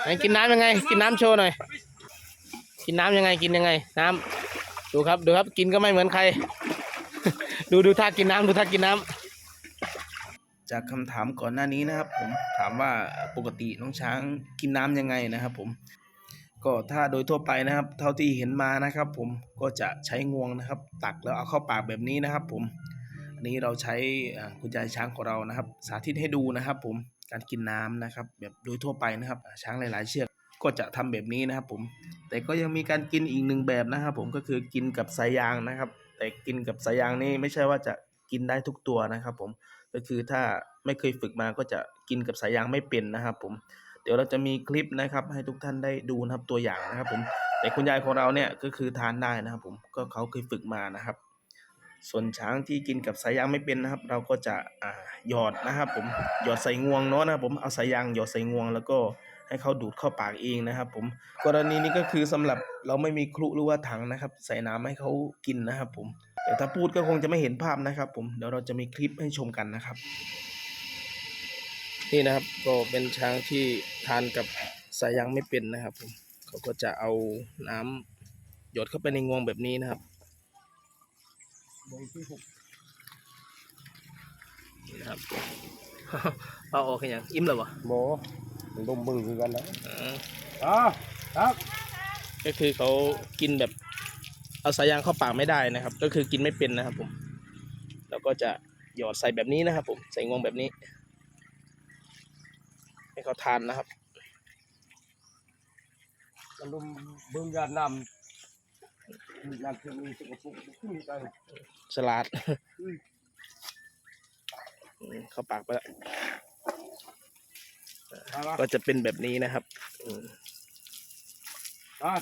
ไหนกินน้ำยังไง กินน้ำโชว์หน่อย กินน้ำยังไงกินยังไง น้ำดูครับดูครับกินก็ไม่เหมือนใคร ดูดูท่ากินน้ำดูท่ากินน้ำจากคำถามก่อนหน้านี้นะครับ ผมถามว่าปกติน้องช้างกินน้ำยังไงนะครับ ผม ก็ถ้าโดยทั่วไปนะครับ เท่าที่เห็นมานะครับ ผมก็จะใช้งวงนะครับ ตักแล้วเอาเข้าปากแบบนี้นะครับ ผม นนี้เราใช้คุณยายช้างของเรานะครับ สาธิตให้ดูนะครับ ผมการกินน้ำนะครับ แบบโดยทั่วไปนะครับ ช้างหลาย ๆ เชือกก็จะทำแบบนี้นะครับ ผม แต่ก็ยังมีการกินอีกหนึ่งแบบนะครับ ผมก็คือกินกับสายยางนะครับ แต่กินกับสายยางนี่ไม่ใช่ว่าจะกินได้ทุกตัวนะครับ ผมก็คือถ้าไม่เคยฝึกมาก็จะกินกับสายยางไม่เป็นนะครับ ผม เดี๋ยวเราจะมีคลิปนะครับ ให้ทุกท่านได้ดูนะครับตัวอย่างนะครับ ผมแต่คุณยายของเราเนี่ยก็คือทานได้นะครับ ผมก็เขาเคยฝึกมานะครับ ส่วนช้างที่กินกับสายยางไม่เป็นนะครับ เราก็จะอ่าหยอดนะครับ ผมหยอดใส่งวงเนาะนะครับผมเอาสายยางหยอดใส่งวง แล้วก็ให้เขาดูดเข้าปากเองนะครับ ผมกรณีนี้ก็คือสำหรับเราไม่มีครุหรือว่าถังนะครับ ใส่น้ำให้เขากินนะครับ ผมแต่ถ้าพูดก็คงจะไม่เห็นภาพนะครับ ผมเดี๋ยวเราจะมีคลิปให้ชมกันนะครับ นี่นะครับก็เป็นช้างที่ทานกับสายยางไม่เป็นนะครับ ผมเขาก็จะเอาน้ำหยดเข้าไปในงวงแบบนี้นะครับ นี่นะครับเอาออกกันยังอิ่มแล้ววะโบมันต้มบึ้งคือกันนะอืมอ่าครับก็คือเขากินแบบเอาสายยางเข้าปากไม่ได้นะครับ ก็คือกินไม่เป็นนะครับผม แล้วก็จะหยอดใส่แบบนี้นะครับ ผมใส่งวงแบบนี้ ให้เขาทานนะครับมันต้มบึ้งยาดน้ำ ยาดเคมีสกปรกขึ้นไปสลัดอืมอืมเข้าปากไปแล้วอ่าก็จะเป็นแบบนี้นะครับ อืมอ่า